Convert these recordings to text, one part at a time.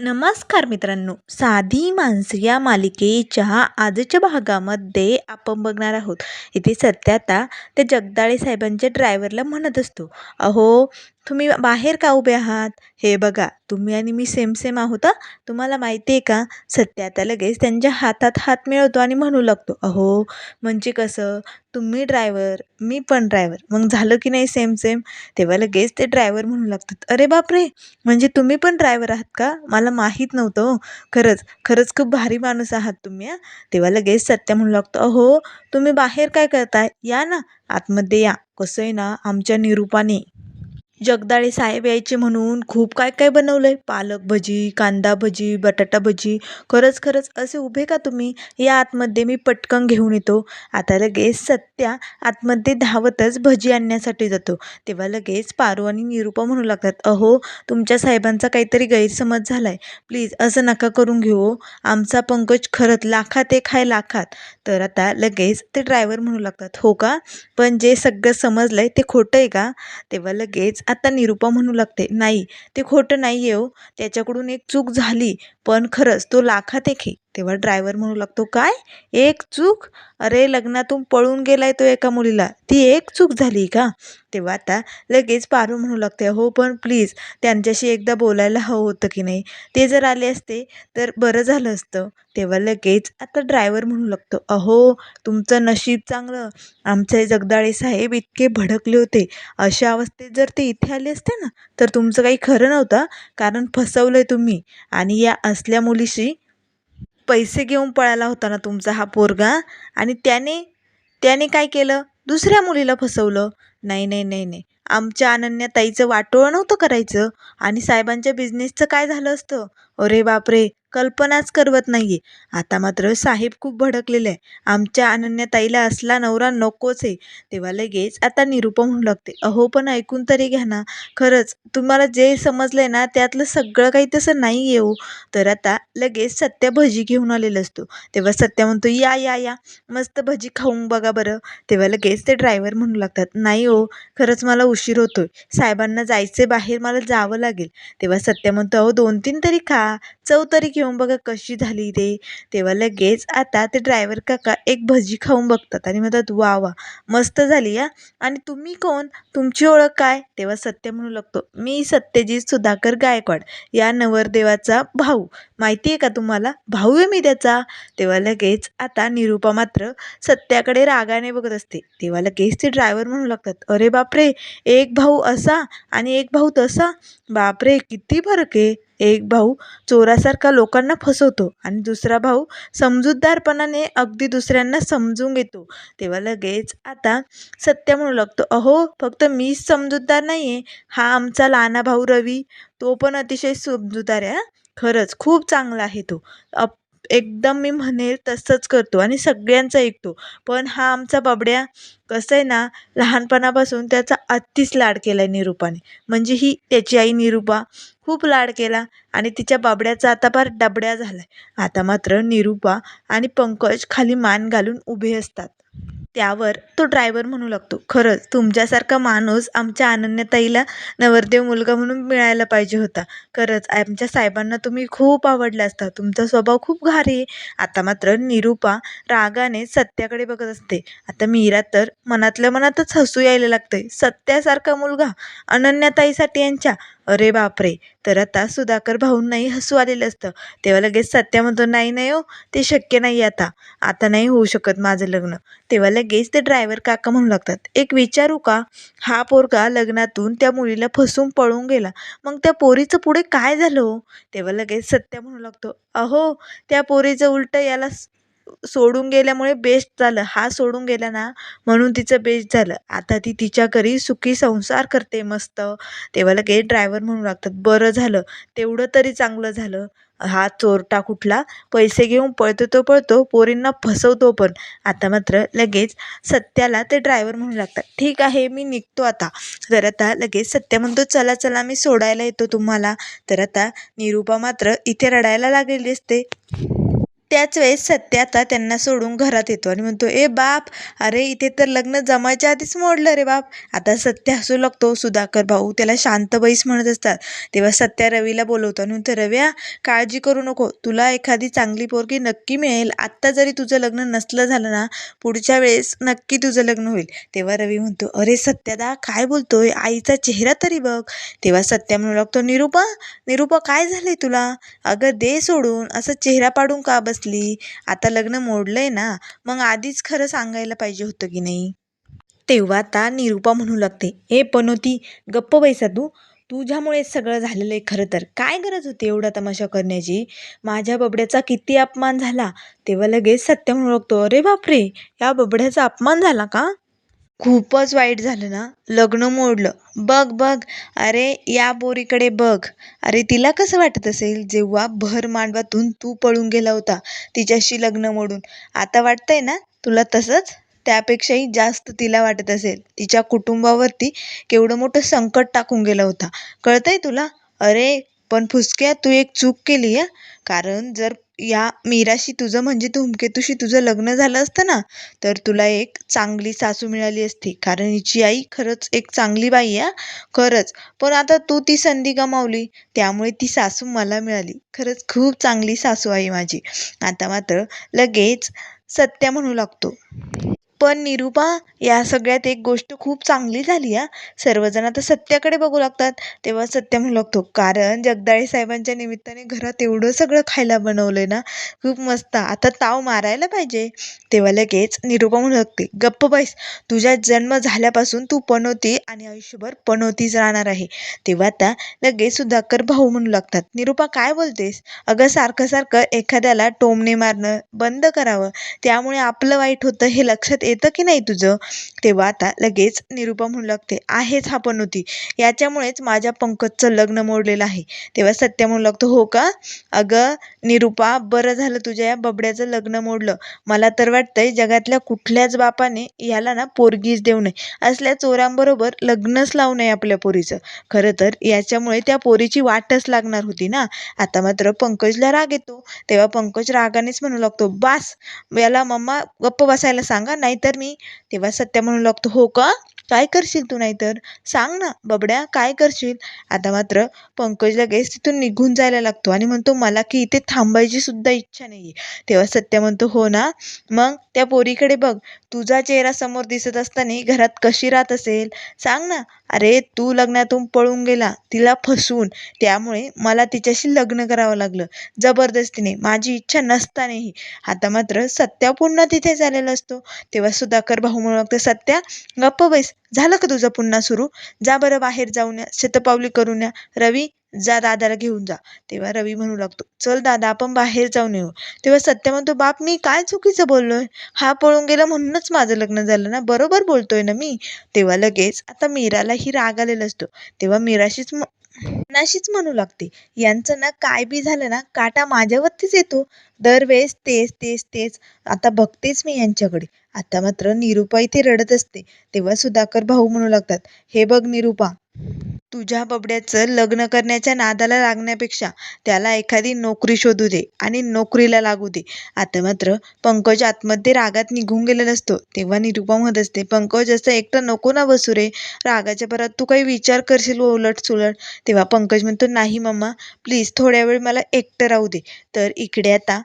नमस्कार मित्रांनो साधी माणसं या मालिकेच्या आजच्या भागामध्ये आपण बघणार आहोत. इथे सध्या आता त्या जगदाळे साहेबांच्या ड्रायव्हरला म्हणत असतो अहो तुम्ही बाहेर का उभे आहात? हे बघा तुम्ही आणि मी सेम सेम आहोत तुम्हाला माहिती आहे का? सत्या आता लगेच त्यांच्या हातात हात मिळवतो आणि म्हणू लागतो अहो म्हणजे कसं? तुम्ही ड्रायव्हर मी पण ड्रायव्हर मग झालं की नाही सेम सेम तेव्हा लगेच ते ड्रायव्हर म्हणू लागतात अरे बापरे! म्हणजे तुम्ही पण ड्रायव्हर आहात का? मला माहीत नव्हतं खरंच खरंच खूप भारी माणूस आहात तुम्ही हां? तेव्हा लगेच सत्य म्हणू लागतो अहो तुम्ही बाहेर काय करताय? या ना आतमध्ये या. कसं आहे ना आमच्या निरूपाने. जगदाळे साहेब यायचे म्हणून खूप काय काय बनवलं आहे पालक भजी कांदा भजी बटाटा भजी. खरंच खरंच असे उभे का तुम्ही? या आतमध्ये मी पटकन घेऊन येतो. आता लगेच सत्या आतमध्ये धावतच भजी आणण्यासाठी जातो. तेव्हा लगेच पारू आणि निरूपा म्हणू लागतात अहो तुमच्या साहेबांचा काहीतरी गैरसमज झाला आहे प्लीज असं नका करून घेऊ हो. आमचा पंकज खरंच लाखात एक आहे लाखात. तर आता लगेच ते ड्रायव्हर म्हणू लागतात हो का? पण जे सगळं समजलं आहे ते खोटं आहे का? तेव्हा लगेच आता निरूपा म्हणू लागते नाही ते खोटं नाही आहे हो. त्याच्याकडून एक चूक झाली पण खरंच तो लाखात एक आहे. तेव्हा ड्रायव्हर म्हणू लागतो काय? एक चूक? अरे लग्नातून पळून गेलाय तो एका मुलीला. ती एक चूक झाली का? तेव्हा आता लगेच पारू म्हणू लागते हो पण प्लीज त्यांच्याशी एकदा बोलायला हवं होतं की नाही? ते जर आले असते तर बरं झालं असतं. तेव्हा लगेच आता ड्रायव्हर म्हणू लागतो अहो तुमचं नशीब चांगलं. आमचे जगदाळे साहेब इतके भडकले होते. अशा अवस्थेत जर ते इथे आले असते ना तर तुमचं काही खरं नव्हतं कारण फसवलंय तुम्ही. आणि या असल्या मुलीशी पैसे घेऊन पळाला होता ना तुमचा हा पोरगा? आणि त्याने त्याने काय केलं? दुसऱ्या मुलीला फसवलं? नाही नाही नाही नाही. आमच्या अनन्या ताईचं वाटोळं नव्हतं करायचं. आणि साहेबांच्या बिझनेसचं काय झालं असतं? अरे बापरे! कल्पनाच करवत नाही आहे आता मात्र साहेब खूप भडकलेले आहे आमच्या अनन्यताईला असला नवरा नकोच आहे. तेव्हा लगेच आता निरूपा म्हणू लागते. अहो पण ऐकून तरी घ्या ना. खरंच तुम्हाला जे समजलं आहे ना त्यातलं सगळं काही तसं नाही येऊ हो. तर आता लगेच सत्या भजी घेऊन आलेला असतो. तेव्हा सत्या म्हणतो या या या. मस्त भजी खाऊन बघा बरं. तेव्हा लगेच ते ड्रायव्हर म्हणू लागतात नाही हो खरंच मला उशीर होतोय. साहेबांना जायचे बाहेर मला जावं लागेल. तेव्हा सत्य म्हणतो अहो दोन तीन तरी खा. चव तरी घेऊन बघा कशी झाली ते तेव्हा लगेच आता ते ड्रायव्हर काका एक भजी खाऊन बघतात आणि म्हणतात वा वा मस्त झाली या आणि तुम्ही कोण? तुमची ओळख काय? तेव्हा सत्य म्हणू लागतो मी सत्यजित सुधाकर गायकवाड या नवरदेवाचा भाऊ. माहिती आहे का तुम्हाला? भाऊ आहे मी त्याचा. तेव्हा लगेच आता निरूपा मात्र सत्याकडे रागाने बघत असते. तेव्हा लगेच ते ड्रायव्हर म्हणू लागतात अरे बापरे एक भाऊ असा आणि एक भाऊ तसा. बापरे किती फरक आहे. एक भाऊ चोरासारखा लोकांना फसवतो आणि दुसरा भाऊ समजूतदारपणाने अगदी दुसऱ्यांना समजून घेतो. तेव्हा लगेच आता सत्य म्हणू लागतो अहो फक्त मीच समजूतदार नाही आहे हा आमचा लहाना भाऊ रवी तो पण अतिशय समजूतदार आहे खरंच खूप चांगला आहे तो. अप एकदम मी म्हणेल तसंच करतो आणि सगळ्यांचं ऐकतो. पण हा आमचा बबड्या कसं आहे ना लहानपणापासून त्याचा अतिच लाड केला आहे निरूपाने. म्हणजे ही त्याची आई निरूपा खूप लाड केला आणि तिच्या बाबड्याचा आता फार डबड्या झाला आहे आता मात्र निरूपा आणि पंकज खाली मान घालून उभे असतात. त्यावर तो ड्रायव्हर म्हणू लागतो खरंच तुमच्यासारखा माणूस आमच्या अनन्यताईला नवरदेव मुलगा म्हणून मिळायला पाहिजे होता. खरंच आमच्या साहेबांना तुम्ही खूप आवडला असता. तुमचा स्वभाव खूप भारी आहे. आता मात्र निरूपा रागाने सत्याकडे बघत असते. आता मीरा तर मनातल्या मनातच हसू यायला लागते सत्यासारखा मुलगा अनन्याताईसाठी यांच्या अरे बापरे तर आता सुधाकर भाऊंनाही हसू आलेलं असतं. तेव्हा लगेच सत्या म्हणतो नाही नाही हो ते शक्य नाही आता. आता नाही होऊ शकत माझं लग्न. तेव्हा लगेच ते ड्रायव्हर काका म्हणू लागतात एक विचारू का? हा पोरगा लग्नातून त्या मुलीला फसून पळून गेला. मग त्या पोरीचं पुढे काय झालं हो? तेव्हा लगेच सत्या म्हणू लागतो अहो त्या पोरीचं उलटं याला सोडून गेल्यामुळे बेस्ट झालं. हा सोडून गेला ना म्हणून तिचं बेस्ट झालं. आता ती तिच्या घरी सुखी संसार करते मस्त. तेव्हा लगेच ड्रायव्हर म्हणू लागतात बरं झालं तेवढं तरी चांगलं झालं. हा चोरटा कुठला? पैसे घेऊन पळतो तो पळतो पोरींना फसवतो पण. आता मात्र लगेच सत्याला ते ड्रायव्हर म्हणू लागतात ठीक आहे मी निघतो आता. तर आता लगेच सत्य म्हणतो चला चला मी सोडायला येतो तुम्हाला. तर आता निरूपा मात्र इथे रडायला लागलेली असते. त्याच वेळेस सत्य आता त्यांना सोडून घरात येतो. आणि म्हणतो ए बाप अरे इथे तर लग्न जमायच्या आधीच मोडलं रे बाप. आता सत्य हसू लागतो सुधाकर भाऊ त्याला शांत बैस म्हणत असतात. तेव्हा सत्या रवीला बोलवतो आणि म्हणतो रव्या काळजी करू नको. तुला एखादी चांगली पोरगी नक्की मिळेल. आत्ता जरी तुझं लग्न नसलं झालं ना पुढच्या वेळेस नक्की तुझं लग्न होईल. तेव्हा रवी म्हणतो अरे सत्यादा काय बोलतोय? आईचा चेहरा तरी बघ. तेव्हा सत्या म्हणू लागतो निरूपा निरूपा काय झालंय तुला? अगं दे सोडून. असं चेहरा पाडून का बस बसली. आता लग्न मोडलंय ना मग आधीच खरं सांगायला पाहिजे होतं की नाही? तेव्हा आता निरूपा म्हणू लागते ए पनोती गप्प बैसा तू. तुझ्यामुळे सगळं झालेलं आहे खरं तर. काय गरज होती एवढा तमाशा करण्याची? माझ्या बबड्याचा किती अपमान झाला तेव्हा लगेच सत्य म्हणू लागतो अरे बापरे! या बबड्याचा अपमान झाला का? खूपच वाईट झालं ना. लग्न मोडलं. बघ बघ. अरे या बोरीकडे बघ. अरे तिला कसं वाटत असेल? जेव्हा भर मांडवातून तू पळून गेला होता तिच्याशी लग्न मोडून. आता वाटतंय ना तुला तसंच? त्यापेक्षाही जास्त तिला वाटत असेल. तिच्या कुटुंबावरती केवढं मोठं संकट टाकून गेला होता. कळतंय तुला? अरे पण फुसक्या तू एक चूक केली आहे कारण जर या मीराशी तुझं म्हणजे धूमकेतूशी तुझं लग्न झालं असतं ना तर तुला एक चांगली सासू मिळाली असती. कारण हिची आई खरंच एक चांगली बाई आहे खरंच. पण आता तू ती संधी गमावली त्यामुळे ती सासू मला मिळाली. खरंच खूप चांगली सासू आहे माझी. आता मात्र लगेच सत्या म्हणू लागतो. पण निरूपा या सगळ्यात एक गोष्ट खूप चांगली झाली हा. सर्वजण आता सत्याकडे बघू लागतात. तेव्हा सत्य म्हणू लागतो कारण जगदाळे साहेबांच्या निमित्ताने घरात एवढं सगळं खायला बनवलंय ना खूप मस्त. आता ताव मारायला पाहिजे. तेव्हा लगेच निरूपा म्हणू लागते गप्प बैस तुझा जन्म झाल्यापासून तू पनवती आणि आयुष्यभर पनवतीच राहणार आहे. तेव्हा आता लगेच सुधाकर भाऊ म्हणू लागतात निरूपा काय बोलतेस? अगं सारखं सारखं एखाद्याला टोमणे मारणं बंद करावं. त्यामुळे आपलं वाईट होतं हे लक्षात येतं की नाही तुझं? तेव्हा आता लगेच निरूपा म्हणू लागते आहेच हा पनोती. याच्यामुळेच माझ्या पंकजचं लग्न मोडलेलं आहे. तेव्हा सत्य म्हणू लागतो हो का? अगं निरूपा बरं झालं तुझ्या या बबड्याचं लग्न मोडलं. मला तर वाटतंय जगातल्या कुठल्याच बापाने याला ना पोरगीच देऊ नये. असल्या चोरांबरोबर लग्नच लावू नये आपल्या पोरीचं. खरं तर याच्यामुळे त्या पोरीची वाटच लागणार होती ना. आता मात्र पंकजला राग येतो. तेव्हा पंकज रागानेच म्हणू लागतो बास याला मम्मा गप्प बसायला सांगा नाही तर मी तेव्हा सत्या म्हणू लागतो हो का? काय करशील तू नाहीतर? सांग ना बबड्या काय करशील? आता मात्र पंकज लगेच तिथून निघून जायला लागतो आणि म्हणतो मला की इथे थांबायची सुद्धा इच्छा नाही आहे तेव्हा सत्य म्हणतो हो ना मग त्या पोरीकडे बघ. तुझा चेहरा समोर दिसत असताना घरात कशी राहत असेल? सांग ना. अरे तू लग्नातून पळून गेला तिला फसवून. त्यामुळे मला तिच्याशी लग्न करावं लागलं. जबरदस्तीने. माझी इच्छा नसतानाही. आता मात्र सत्या पुन्हा तिथे झालेला असतो. तेव्हा सुधाकर भाऊ म्हणून सत्या गप्प बैस. झालं का तुझं पुन्हा सुरू? जा बरं बाहेर जाऊन या शतपावली करून या. रवी जा दादाला घेऊन जा. तेव्हा रवी म्हणू लागतो चल दादा आपण बाहेर जाऊन येऊ. तेव्हा सत्य म्हणतो बाप मी काय चुकीचं बोललोय? हा पळून गेला म्हणूनच माझं लग्न झालं ना? बरोबर बोलतोय ना मी? तेव्हा लगेच आता मीरालाही राग आलेला असतो. तेव्हा मीराशीच म- नाशीच म्हणू लागते. यांचं ना काय बी झालं ना काटा माझ्यावरतीच येतो. दरवेळेस तेच तेच तेच. आता बघतेच मी यांच्याकडे. आता मात्र निरूपा इथे रडत असते. तेव्हा सुधाकर भाऊ म्हणू लागतात हे बघ निरूपा तुझ्या बबड्याचं लग्न करण्याच्या नादाला लागण्यापेक्षा त्याला एखादी नोकरी शोधू दे आणि नोकरीला लागू दे. आता मात्र पंकज आतमध्ये रागात निघून गेलेला असतो. तेव्हा निरुपा म्हणत असते पंकज असं एकटं नको ना बसू रे. रागाच्या परत तू काही विचार करशील उलट सुलट. तेव्हा पंकज म्हणतो नाही मम्मा प्लीज थोड्या वेळ मला एकटं राहू दे. तर इकडे आता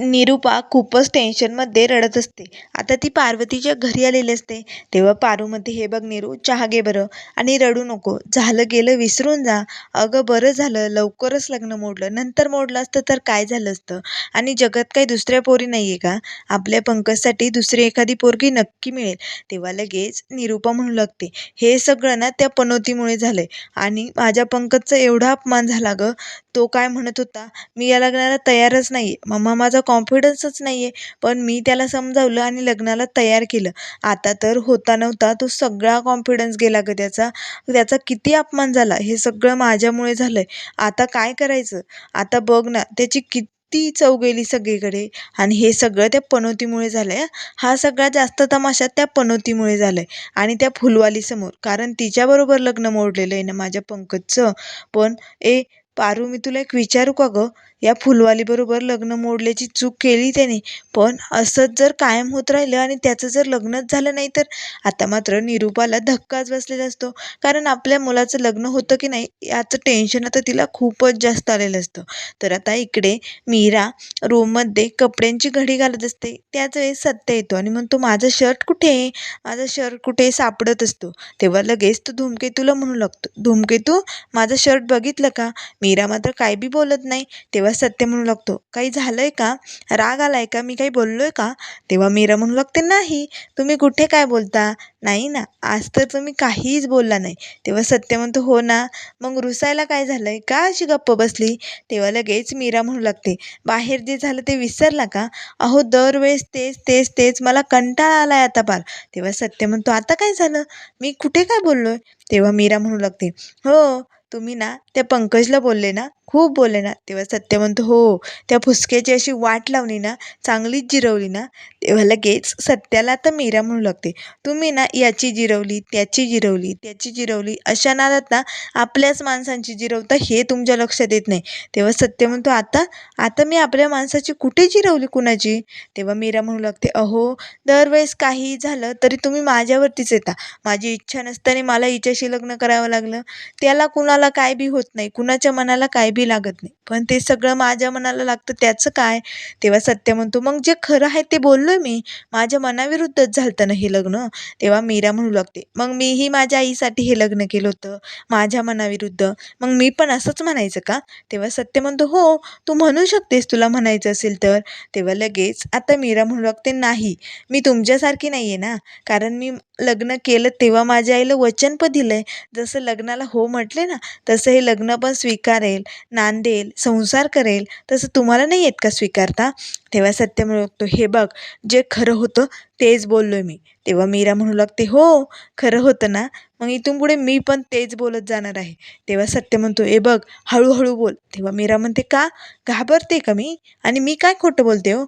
निरूपा खूपच टेन्शनमध्ये रडत असते. आता ती पार्वतीच्या घरी आलेली असते. तेव्हा पारूमध्ये हे बघ निरू चहा घे बरं. आणि रडू नको. झालं गेलं विसरून जा. अगं बरं झालं. लवकरच लग्न मोडलं. नंतर मोडलं असतं तर काय झालं असतं? आणि जगात काही दुसऱ्या पोरी नाही आहे का? आपल्या पंकजसाठी दुसरी एखादी पोरगी नक्की मिळेल. तेव्हा लगेच निरूपा म्हणू लागते हे सगळं ना त्या पनोतीमुळे झालं आहे आणि माझ्या पंकजचा एवढा अपमान झाला गं. तो काय म्हणत होता? मी या लग्नाला तयारच नाही आहे मम्मा माझा कॉन्फिडन्सच नाही आहे पण मी त्याला समजावलं आणि लग्नाला तयार केलं. आता तर होता नव्हता तो सगळा कॉन्फिडन्स गेला ग त्याचा. त्याचा किती अपमान झाला हे सगळं माझ्यामुळे झालं आहे आता काय करायचं? आता बघ ना त्याची किती चव गेली सगळीकडे. आणि हे सगळं त्या पनोतीमुळे झालं आहे हा सगळा जास्त तमाशा त्या पनोतीमुळे झाला आहे आणि त्या फुलवालीसमोर. कारण तिच्याबरोबर लग्न मोडलेलं आहे ना माझ्या पंकजचं. पण ए पारू मी तुला एक विचारू का गं? या फुलवालीबरोबर लग्न मोडल्याची चूक केली त्याने. पण असंच जर कायम होत राहिलं आणि त्याचं जर लग्नच झालं नाही तर? आता मात्र निरूपाला धक्काच बसलेला असतो. कारण आपल्या मुलाचं लग्न होतं की नाही याचं टेन्शन आता तिला खूपच जास्त आलेलं असतं. तर आता इकडे मीरा रूममध्ये कपड्यांची घडी घालत असते. त्याच वेळेस सत्य येतो आणि म्हणतो माझं शर्ट कुठे आहे? माझा शर्ट कुठे सापडत असतो? तेव्हा लगेच तो धूमकेतूला म्हणू लागतो धूमकेतू माझं शर्ट बघितलं का? मीरा मात्र काय बी बोलत नाही. तेव्हा सत्य म्हणू लागतो काही झालंय का? राग आलाय का? मी काही बोललोय का? तेव्हा मीरा म्हणू लागते नाही. तुम्ही कुठे काय बोलता? नाही ना. आज तर तुम्ही काहीच बोलला नाही. तेव्हा सत्य म्हणतो हो ना. मग रुसायला काय झालंय? का अशी गप्प बसली? तेव्हा लगेच मीरा म्हणू लागते बाहेर जे झालं ते विसरला का? अहो दरवेळेस तेच तेच तेच. मला कंटाळा आलाय आता पार तेव्हा सत्य म्हणतो आता काय झालं? मी कुठे काय बोललोय? तेव्हा मीरा म्हणू लागते हो. तुम्ही ना त्या पंकजला बोलले ना खूप बोलले ना तेव्हा सत्य म्हणतो हो त्या फुसक्याची अशी वाट लावली ना चांगलीच जिरवली ना तेव्हा लगेच सत्याला आता मीरा म्हणू लागते. तुम्ही ना याची जिरवली त्याची जिरवली त्याची जिरवली अशा नादात ना आपल्याच माणसांची जिरवता हे तुमच्या लक्षात येत नाही. तेव्हा सत्य म्हणतो आता आता मी आपल्या माणसाची कुठे जिरवली कुणाची? तेव्हा मीरा म्हणू लागते अहो दरवेळेस काही झालं तरी तुम्ही माझ्यावरतीच येता. माझी इच्छा नसताना मला हिच्याशी लग्न करावं लागलं. त्याला कुणाला काय बी होत नाही कुणाच्या मनाला काय बी लागत नाही. पण ते सगळं माझ्या मनाला लागतं त्याचं काय? तेव्हा सत्य म्हणतो. मग जे खरं आहे ते बोललो मी माझ्या मनाविरुद्धच झालं ना हे लग्न? तेव्हा मीरा म्हणू लागते मग मीही माझ्या आईसाठी हे लग्न केलं होतं माझ्या मनाविरुद्ध? मग मी पण असंच म्हणायचं का? तेव्हा सत्य म्हणतो हो तू म्हणू शकतेस तुला म्हणायचं असेल तर. तेव्हा लगेच आता मीरा म्हणू लागते नाही मी तुमच्यासारखी नाही आहे ना. कारण मी लग्न केलं तेव्हा माझ्या आईला वचन पण दिलं आहे जसं लग्नाला हो म्हटले ना तसं हे लग्न पण स्वीकारेल नांदेल संसार करेल तसं तुम्हाला नाही येत का स्वीकारता? तेव्हा सत्य म्हणू हे बघ जे खरं होतं तेच बोललो आहे मी. तेव्हा मीरा म्हणू लागते हो खरं होतं ना? मग इथून पुढे मी पण तेच बोलत जाणार आहे. तेव्हा सत्य म्हणतो ए बघ हळूहळू बोल. तेव्हा मीरा म्हणते का? घाबरते का मी? आणि मी काय खोटं बोलते हो?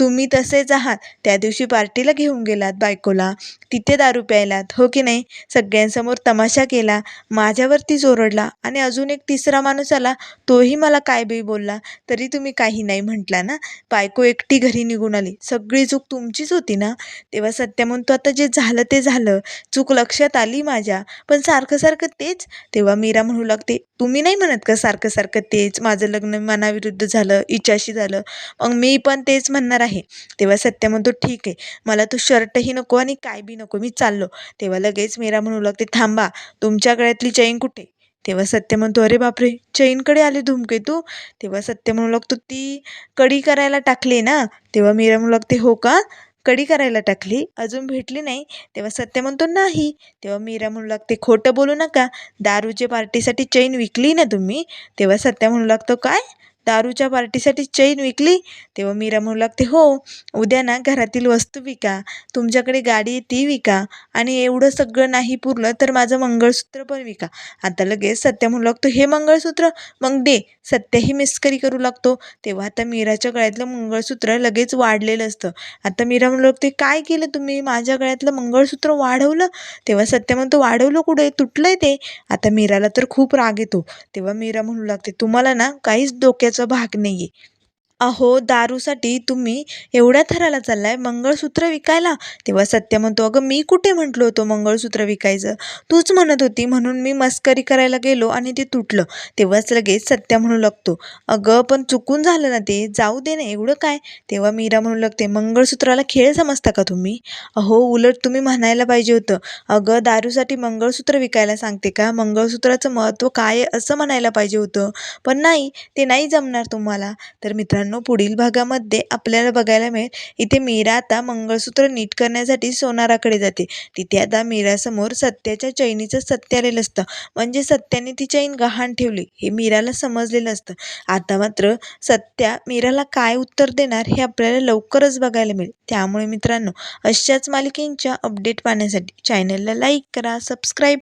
तुम्ही तसेच आहात. त्या दिवशी पार्टीला घेऊन गेलात बायकोला. तिथे दारू प्यायलात हो की नाही? सगळ्यांसमोर तमाशा केला. माझ्यावरतीच ओरडला आणि अजून एक तिसरा माणूस आला. तोही मला काय बी बोलला. तरी तुम्ही काही नाही म्हटला ना? बायको एकटी घरी निघून आली. सगळी चूक तुमचीच होती ना? तेव्हा सत्य म्हणतो आता जे झालं ते झालं. चूक लक्षात आली माझ्या. पण सारखं सारखं तेच. तेव्हा मीरा म्हणू लागते तुम्ही नाही म्हणत का सारखं सारखं तेच? माझं लग्न मनाविरुद्ध झालं इच्छाशी झालं. मग मी पण तेच म्हणणार आहे. तेव्हा सत्य म्हणतो ठीक आहे. मला तो शर्टही नको आणि काय बी नको. मी चाललो. तेव्हा लगेच मीरा म्हणू लागते थांबा. तुमच्या गळ्यातली चैन कुठे? तेव्हा सत्य म्हणतो अरे बापरे! चैनकडे आले धूमकेतू तेव्हा सत्य म्हणू लागतो ती कडी करायला टाकली ना. तेव्हा मीरा म्हणू लागते हो का? कडी करायला टाकली. अजून भेटली नाही. तेव्हा सत्य म्हणतो नाही. तेव्हा मीरा म्हणू लागते खोटं बोलू नका. दारूच्या पार्टीसाठी चैन विकली ना तुम्ही? तेव्हा सत्य म्हणू लागतो काय? दारूच्या पार्टीसाठी चैन विकली तेव्हा मीरा म्हणू लागते हो उद्या ना घरातील वस्तू विका तुमच्याकडे गाडी आहे ती विका आणि एवढं सगळं नाही पुरलं तर माझं मंगळसूत्र पण विका. आता लगेच सत्य म्हणू लागतो हे मंगळसूत्र? मग दे. सत्यही मिस्करी करू लागतो. तेव्हा आता मीराच्या गळ्यातलं मंगळसूत्र लगेच वाढलेलं असतं. आता मीरा म्हणू लागते काय केलं तुम्ही? माझ्या गळ्यातलं मंगळसूत्र वाढवलं? तेव्हा सत्य म्हणतो वाढवलं कुठे? तुटलंय ते. आता मीराला तर खूप राग येतो. तेव्हा मीरा म्हणू लागते तुम्हाला ना काहीच डोक्याचं भाग नाही आहे अहो दारूसाठी तुम्ही एवढ्या थराला चाललाय मंगळसूत्र विकायला? तेव्हा सत्य म्हणतो अगं मी कुठे म्हटलो होतो मंगळसूत्र विकायचं? तूच म्हणत होती म्हणून मी मस्करी करायला गेलो आणि ते तुटलं. तेव्हाच लगेच सत्य म्हणू लागतो अगं पण चुकून झालं ना ते? जाऊ दे ना एवढं काय? तेव्हा मीरा म्हणू लागते मंगळसूत्राला खेळ समजता का तुम्ही? अहो उलट तुम्ही म्हणायला पाहिजे होतं अगं दारूसाठी मंगळसूत्र विकायला सांगते का? मंगळसूत्राचं महत्त्व काय आहे असं म्हणायला पाहिजे होतं. पण नाही ते नाही जमणार तुम्हाला. तर मित्रांनो पुढील भागामध्ये आपल्याला बघायला मिळेल. इथे मीरा आता मंगळसूत्र नीट करण्यासाठी सोनाराकडे जाते. तिथे आता मीरासमोर सत्याच्या चैनीचं सत्य आलेलं असतं. म्हणजे सत्याने ती चैन गहाण ठेवली. हे मीराला समजलेलं असतं. आता मात्र सत्या मीराला काय उत्तर देणार हे आपल्याला लवकरच बघायला मिळेल. त्यामुळे मित्रांनो अशाच मालिकेंच्या अपडेट पाहण्यासाठी चॅनलला लाईक करा सबस्क्राईब